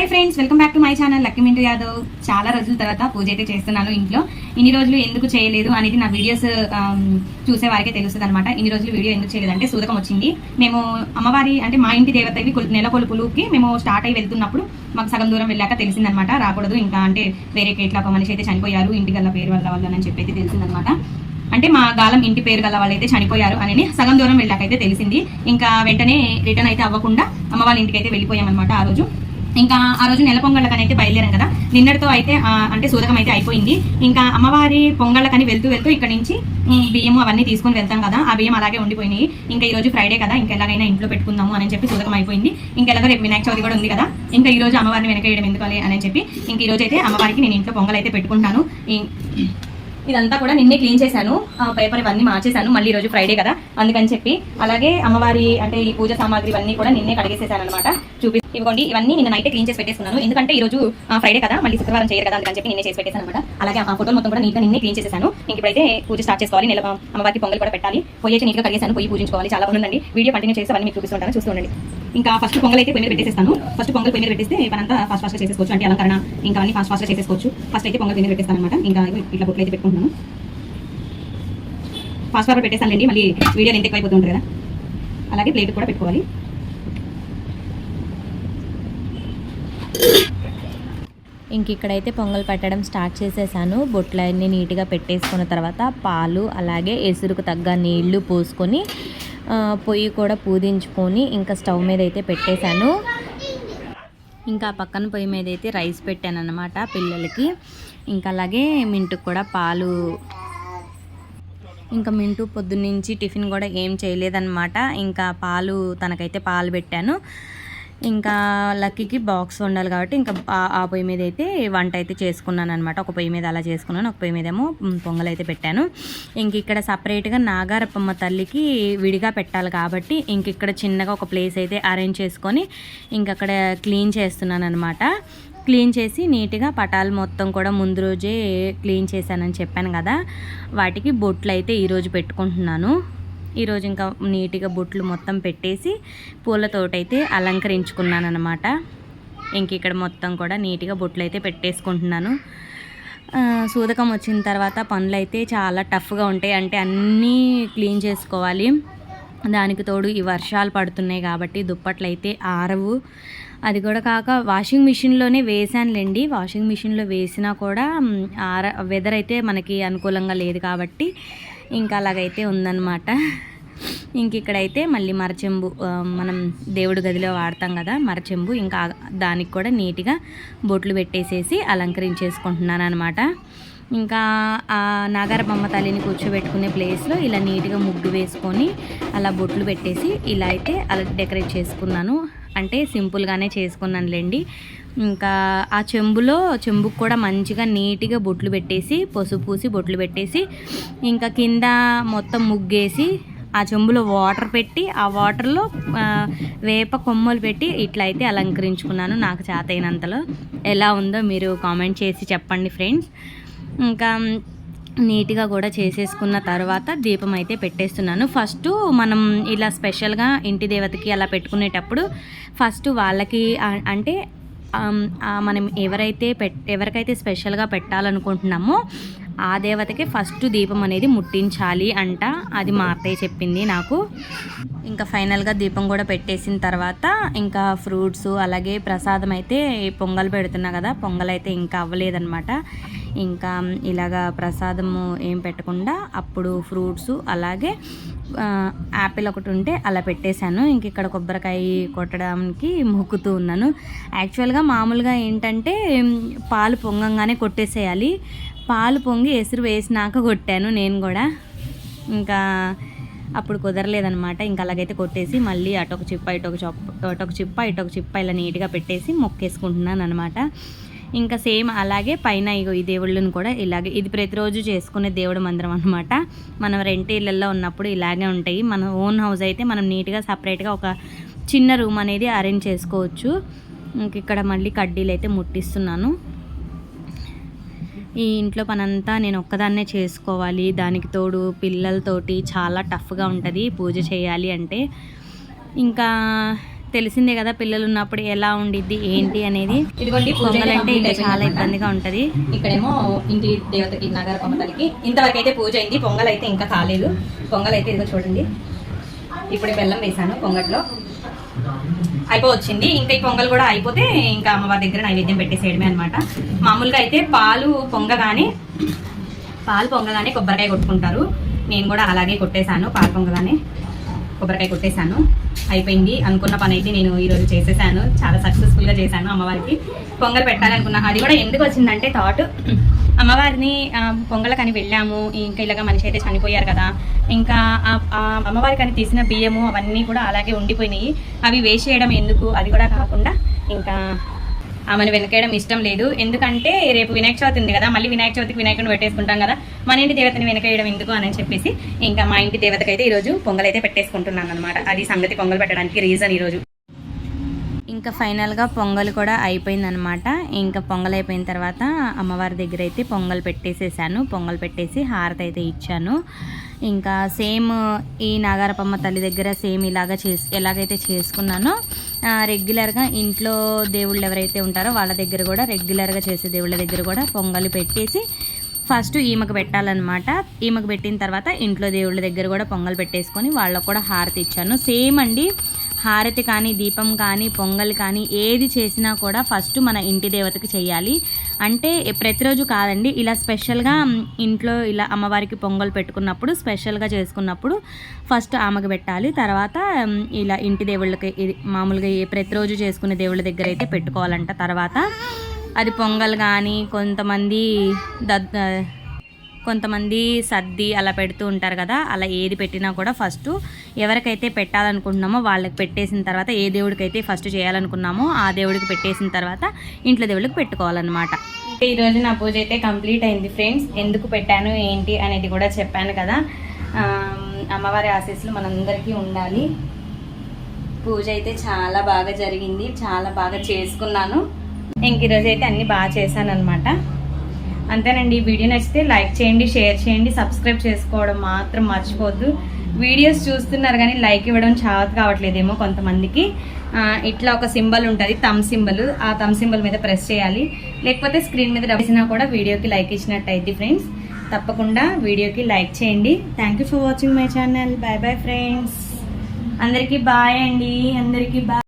Hi friends welcome back to my channel లక్కిమింటు Yadav చాలా రోజుల తర్వాత పూజ అయితే చేస్తున్నాను ఇంట్లో. ఇన్ని రోజులు ఎందుకు చేయలేదు అనేది నా వీడియోస్ um, చూసే వారికే తెలుస్తుంది అనమాట ఇన్ని రోజులు వీడియో ఎందుకు చేయలేదు అంటే సూదకం వచ్చింది. మేము అమ్మవారి అంటే మా ఇంటి దేవతవి కొలు- నెల కొలుపులుకి మేము స్టార్ట్ అయ్యి వెళ్తున్నప్పుడు మాకు సగం దూరం వెళ్ళాక తెలిసిందనమాట రాకూడదు ఇంకా అంటే వేరే ఇట్లా ఒక మనిషి అయితే చనిపోయారు ఇంటి గల్ల పేరు వల్ల వల్ల అని చెప్పి అయితే తెలిసిందనమాట అంటే మా గాలం ఇంటి పేరు గల వాళ్ళైతే చనిపోయారు అని సగం దూరం వెళ్ళాకైతే తెలిసింది. ఇంకా వెంటనే రిటర్న్ అయితే అవ్వకుండా అమ్మ వాళ్ళ ఇంటికి అయితే వెళ్ళిపోయామన్నమాట ఆ రోజు. ఇంకా ఆ రోజు నెల పొంగళ్ళకని అయితే బయలుదేరాం కదా. నిన్నటితో అయితే అంటే సూదకం అయితే అయిపోయింది. ఇంకా అమ్మవారి పొంగళ్ళకని వెళ్తూ వెళ్తూ ఇక్కడ నుంచి బియ్యం అవన్నీ తీసుకొని వెళ్తాం కదా. ఆ బియ్యం అలాగే ఉండిపోయినాయి. ఇంకా ఈ రోజు ఫ్రైడే కదా. ఇంకా ఎలాగైనా ఇంట్లో పెట్టుకుందాము అని చెప్పి సూదకం అయిపోయింది. ఇంకా ఎలాగో రేపు వినాయక చవితి కూడా ఉంది కదా. ఇంకా ఈ రోజు అమ్మవారిని వెనకేయడం ఎందుకు అని చెప్పి ఇంక ఈ రోజు అయితే అమ్మవారికి నేను ఇంట్లో పొంగల్ అయితే పెట్టుకుంటాను. ఇదంతా కూడా నిన్నే క్లీన్ చేశాను. ఆ పేపర్ ఇవన్నీ మార్చేశాను. మళ్ళీ ఈ రోజు ఫ్రైడే కదా. అందుకని చెప్పి అలాగే అమ్మవారి అంటే ఈ పూజ సామాగ్రి ఇవన్నీ కూడా నిన్నే కడిగేసేసాను అనమాట చూపి ఇవ్వండి. ఇవన్నీ నిన్న నైట్ క్లీన్ చేసి పెట్టేసుకున్నాను. ఎందుకంటే ఈ రోజు ఆ, ఫ్రైడే కదా. మళ్ళీ శుక్రవారం చేయరు కదా. అందుకని చెప్పి నిన్నే చేసి పెట్టేసాను అనమాట అలాగే ఆ ఫోటోలు మొత్తం కూడా నీట్గా నిన్నే క్లీన్ చేసేసాను. ఇంక ఇప్పుడైతే పూజ స్టార్ట్ చేసుకోవాలి. నెల అమ్మవారికి పొంగల్ కూడా పెట్టాలి. పొయ్యి నీట్గా కడిగేసాను పొయ్యి పూజించుకోవాలి. చాలా బాగుందండి. వీడియో కంటిన్యూ చేసి అవన్నీ మీకు చూపిస్తుంటాను. చూస్తుండండి ఇంకా ఫస్ట్ పొంగల్ అయితే పొయ్యి మీద పెట్టేస్తాను ఫస్ట్ పొంగల్ పొయ్యి మీద పెట్టేస్తే పనంతా ఫాస్ట్ ఫాస్ట్ చేసేసుకోవచ్చు. అంటే అలంకరణ ఇంకా అన్ని ఫాస్ట్ ఫాస్ట్ చేసేసుకోవచ్చు. ఫస్ట్ అయితే పొంగల్ పొయ్యి మీద పెట్టేస్తాను అనమాట ఇంకా ఇట్లా బొట్లు అయితే పెట్టుకుంటున్నాను. ఫాస్ట్ ఫార్వర్డ్ పెట్టేస్తానులేండి. మళ్ళీ వీడియో ఎంత ఎక్కువైపోతూ ఉంటుంది కదా. అలాగే ప్లేట్ కూడా పెట్టుకోవాలి. ఇంక ఇక్కడైతే పొంగల్ పెట్టడం స్టార్ట్ చేసేసాను. బొట్లన్నీ నీట్గా పెట్టేసుకున్న తర్వాత పాలు అలాగే ఎసురుకు తగ్గ నీళ్ళు పోసుకొని పొయ్యి కూడా పూదించుకొని ఇంకా స్టవ్ మీద అయితే పెట్టేశాను. ఇంకా పక్కన పొయ్యి మీద అయితే రైస్ పెట్టాను అనమాట పిల్లలకి. ఇంకా అలాగే మింటుకు కూడా పాలు. ఇంకా మింటూ పొద్దున్నుంచి టిఫిన్ కూడా ఏం చేయలేదన్నమాట. ఇంకా పాలు తనకైతే పాలు పెట్టాను. ఇంకా లక్కీకి బాక్స్ వండాలి కాబట్టి ఇంకా ఆ- పొయ్యి మీద అయితే వంట అయితే చేసుకున్నాను అనమాట ఒక పొయ్యి మీద అలా చేసుకున్నాను ఒక పొయ్యి మీద ఏమో పొంగల్ అయితే పెట్టాను. ఇంక ఇక్కడ సపరేట్గా నాగారప్పమ్మ తల్లికి విడిగా పెట్టాలి కాబట్టి ఇంక ఇక్కడ చిన్నగా ఒక ప్లేస్ అయితే అరేంజ్ చేసుకొని ఇంకక్కడ క్లీన్ చేస్తున్నాను అనమాట క్లీన్ చేసి నీట్గా పటాలు మొత్తం కూడా ముందు రోజే క్లీన్ చేశానని చెప్పాను కదా. వాటికి బొట్లు అయితే ఈరోజు పెట్టుకుంటున్నాను. ఈరోజు ఇంకా నీట్గా బొట్లు మొత్తం పెట్టేసి పూలతోటైతే అలంకరించుకున్నాను అనమాట ఇంక ఇక్కడ మొత్తం కూడా నీట్గా బొట్లు అయితే పెట్టేసుకుంటున్నాను సూదకం వచ్చిన తర్వాత పనులు అయితే చాలా టఫ్గా ఉంటాయి. అంటే అన్నీ క్లీన్ చేసుకోవాలి. దానికి తోడు ఈ వర్షాలు పడుతున్నాయి కాబట్టి దుప్పట్లు అయితే ఆరవు. అది కూడా కాక వాషింగ్ మిషన్లోనే వేసానులేండి వాషింగ్ మిషన్లో వేసినా కూడా ఆర వెదర్ అయితే మనకి అనుకూలంగా లేదు కాబట్టి ఇంకా అలాగైతే ఉందన్నమాట. ఇంక ఇక్కడైతే మళ్ళీ మరచెంబు మనం దేవుడి గదిలో వాడతాం కదా మరచెంబు. ఇంకా దానికి కూడా నీట్గా బొట్లు పెట్టేసేసి అలంకరించేసుకుంటున్నాను అనమాట ఇంకా ఆ నాగారబొమ్మ తల్లిని కూర్చోబెట్టుకునే ప్లేస్లో ఇలా నీట్గా ముగ్గు వేసుకొని అలా బొట్లు పెట్టేసి ఇలా అయితే అలా డెకరేట్ చేసుకున్నాను. అంటే సింపుల్గానే చేసుకున్నానులేండి. ఇంకా ఆ చెంబులో చెంబుకు కూడా మంచిగా నీట్గా బొట్లు పెట్టేసి పసుపు పూసి బొట్లు పెట్టేసి ఇంకా కింద మొత్తం ముగ్గేసి ఆ చెంబులో వాటర్ పెట్టి ఆ వాటర్లో వేప కొమ్మలు పెట్టి ఇట్లా అయితే అలంకరించుకున్నాను నాకు చేతైనంతలో. ఎలా ఉందో మీరు కామెంట్ చేసి చెప్పండి ఫ్రెండ్స్. ఇంకా నీట్గా కూడా చేసేసుకున్న తర్వాత దీపం అయితే పెట్టేస్తున్నాను. ఫస్ట్ మనం ఇలా స్పెషల్గా ఇంటి దేవతకి అలా పెట్టుకునేటప్పుడు ఫస్ట్ వాళ్ళకి అంటే మనం ఎవరైతే పెట్ ఎవరికైతే స్పెషల్గా పెట్టాలనుకుంటున్నామో ఆ దేవతకి ఫస్ట్ దీపం అనేది ముట్టించాలి అంట. అది మా అత్తయ్య చెప్పింది నాకు. ఇంకా ఫైనల్గా దీపం కూడా పెట్టేసిన తర్వాత ఇంకా ఫ్రూట్స్ అలాగే ప్రసాదం అయితే పొంగల్ పెడుతున్నా కదా పొంగల్ అయితే ఇంకా అవ్వలేదన్నమాట. ఇంకా ఇలాగా ప్రసాదము ఏం పెట్టకుండా అప్పుడు ఫ్రూట్స్ అలాగే యాపిల్ ఒకటి ఉంటే అలా పెట్టేశాను. ఇంక ఇక్కడ కొబ్బరికాయ కొట్టడానికి మొక్కుతూ ఉన్నాను. యాక్చువల్గా మామూలుగా ఏంటంటే పాలు పొంగంగానే కొట్టేసేయాలి. పాలు పొంగి ఎసురు వేసినాక కొట్టాను నేను కూడా. ఇంకా అప్పుడు కుదరలేదనమాట ఇంకా అలాగైతే కొట్టేసి మళ్ళీ అటొక చిప్ప ఇటొక చొప్ప అటొక చిప్ప ఇటొక చిప్ప ఇలా నీట్గా పెట్టేసి మొక్కేసుకుంటున్నాను అనమాట ఇంకా సేమ్ అలాగే పైన ఇగో ఈ దేవుళ్ళని కూడా ఇలాగే ఇది ప్రతిరోజు చేసుకునే దేవుడు మందిరం అనమాట మనం రెంట్ ఇళ్ళల్లో ఉన్నప్పుడు ఇలాగే ఉంటాయి. మన ఓన్ హౌస్ అయితే మనం నీట్గా సపరేట్గా ఒక చిన్న రూమ్ అనేది అరేంజ్ చేసుకోవచ్చు. ఇంక ఇక్కడ మళ్ళీ కడ్డీలు అయితే ముట్టిస్తున్నాను. ఈ ఇంట్లో పనంతా నేను ఒక్కదాన్నే చేసుకోవాలి. దానికి తోడు పిల్లలతోటి చాలా టఫ్గా ఉంటుంది పూజ చేయాలి అంటే. ఇంకా తెలిసిందే కదా పిల్లలు ఉన్నప్పుడు ఎలా ఉండిద్ది ఏంటి అనేది. ఇదిగోండి పొంగల్ అంటే ఇంకా చాలా ఇబ్బందిగా ఉంటది. ఇక్కడేమో ఇంటి దేవతకి నగర పొమ్మతలకి ఇంతవరకు అయితే పూజ అయింది. పొంగల్ అయితే ఇంకా కాలేదు. పొంగల్ అయితే ఇదిగో చూడండి. ఇప్పుడే బెల్లం వేసాను పొంగట్లో. అయిపోవచ్చింది. ఇంకా ఈ పొంగల్ కూడా అయిపోతే ఇంకా అమ్మవారి దగ్గర నైవేద్యం పెట్టేసేయడమే అనమాట మామూలుగా అయితే పాలు పొంగగానే పాలు పొంగగానే కొబ్బరికాయ కొట్టుకుంటారు. నేను కూడా అలాగే కొట్టేశాను పాలు పొంగగానే. కొబ్బరికాయ కొట్టేశాను. అయిపోయింది. అనుకున్న పని అయితే నేను ఈరోజు చేసేసాను. చాలా సక్సెస్ఫుల్గా చేశాను అమ్మవారికి. పొంగల్ పెట్టాలనుకున్నా అది కూడా ఎందుకు వచ్చిందంటే థాట్ అమ్మవారిని పొంగలకని వెళ్ళాము. ఇంకా ఇలాగ మనిషి అయితే చనిపోయారు కదా. ఇంకా అమ్మవారికని తీసిన బియ్యము అవన్నీ కూడా అలాగే ఉండిపోయినాయి. అవి వేసేయడం ఎందుకు? అది కూడా కాకుండా ఇంకా ఆమెను వెనకేయడం ఇష్టం లేదు. ఎందుకంటే రేపు వినాయక చవితి ఉంది కదా మళ్ళీ వినాయక చవితికి వినాయకుడిని పెట్టేసుకుంటాం కదా. మన ఇంటి దేవతని వెనకేయడం ఎందుకు అని చెప్పేసి ఇంకా మా ఇంటి దేవతకైతే ఈరోజు పొంగల్ అయితే పెట్టేసుకుంటున్నాను అనమాట అది సంగతి పొంగల్ పెట్టడానికి రీజన్ ఈరోజు. ఇంకా ఫైనల్గా పొంగల్ కూడా అయిపోయిందనమాట ఇంకా పొంగల్ అయిపోయిన తర్వాత అమ్మవారి దగ్గర అయితే పొంగల్ పెట్టేసేసాను. పొంగల్ పెట్టేసి హారతి అయితే ఇచ్చాను. ఇంకా సేమ్ ఈ నాగారపమ్మ తల్లి దగ్గర సేమ్ ఇలాగ చేసి ఎలాగైతే చేసుకున్నానో రెగ్యులర్గా ఇంట్లో దేవుళ్ళు ఎవరైతే ఉంటారో వాళ్ళ దగ్గర కూడా రెగ్యులర్గా చేసే దేవుళ్ళ దగ్గర కూడా పొంగల్ పెట్టేసి ఫస్ట్ ఈమెకు పెట్టాలన్నమాట. ఈమెకు పెట్టిన తర్వాత ఇంట్లో దేవుళ్ళ దగ్గర కూడా పొంగల్ పెట్టేసుకొని వాళ్ళకు కూడా హారతి ఇచ్చాను. సేమ్ అండి హారతి కానీ దీపం కానీ పొంగల్ కానీ ఏది చేసినా కూడా ఫస్ట్ మన ఇంటి దేవతకి చేయాలి అంటే ప్రతిరోజు కాదండి ఇలా స్పెషల్గా ఇంట్లో ఇలా అమ్మవారికి పొంగల్ పెట్టుకున్నప్పుడు స్పెషల్గా చేసుకున్నప్పుడు ఫస్ట్ ఆమెకు పెట్టాలి. తర్వాత ఇలా ఇంటి దేవుళ్ళకి ఇది మామూలుగా ఏ ప్రతిరోజు చేసుకునే దేవుళ్ళ దగ్గర అయితే పెట్టుకోవాలంట. తర్వాత అది పొంగల్ కానీ కొంతమంది దద్ కొంతమంది సర్ది అలా పెడుతూ ఉంటారు కదా అలా ఏది పెట్టినా కూడా ఫస్ట్ ఎవరికైతే పెట్టాలనుకుంటున్నామో వాళ్ళకి పెట్టేసిన తర్వాత ఏ దేవుడికైతే ఫస్ట్ చేయాలనుకున్నామో ఆ దేవుడికి పెట్టేసిన తర్వాత ఇంట్లో దేవుడికి పెట్టుకోవాలన్నమాట. ఈరోజు నా పూజ అయితే కంప్లీట్ అయింది ఫ్రెండ్స్ ఎందుకు పెట్టాను ఏంటి అనేది కూడా చెప్పాను కదా. అమ్మవారి ఆశీస్సులు మనందరికీ ఉండాలి. పూజ అయితే చాలా బాగా జరిగింది చాలా బాగా చేసుకున్నాను. ఇంక ఈరోజు అయితే అన్నీ బాగా చేశాను అనమాట అంతేనండి. ఈ వీడియో నచ్చితే లైక్ చేయండి షేర్ చేయండి సబ్స్క్రైబ్ చేసుకోవడం మాత్రం మర్చిపోద్దు వీడియోస్ చూస్తున్నారు కానీ లైక్ ఇవ్వడం చావత్ కావట్లేదేమో కొంతమందికి. ఇట్లా ఒక సింబల్ ఉంటుంది తమ్ సింబల్. ఆ తమ్ సింబల్ మీద ప్రెస్ చేయాలి. లేకపోతే స్క్రీన్ మీద డబ్బిసినా కూడా వీడియోకి లైక్ ఇచ్చినట్టు అయితే ఫ్రెండ్స్. తప్పకుండా వీడియోకి లైక్ చేయండి. Thank you for watching my channel bye bye friends అందరికీ బాయ్ అండి. అందరికీ బాయ్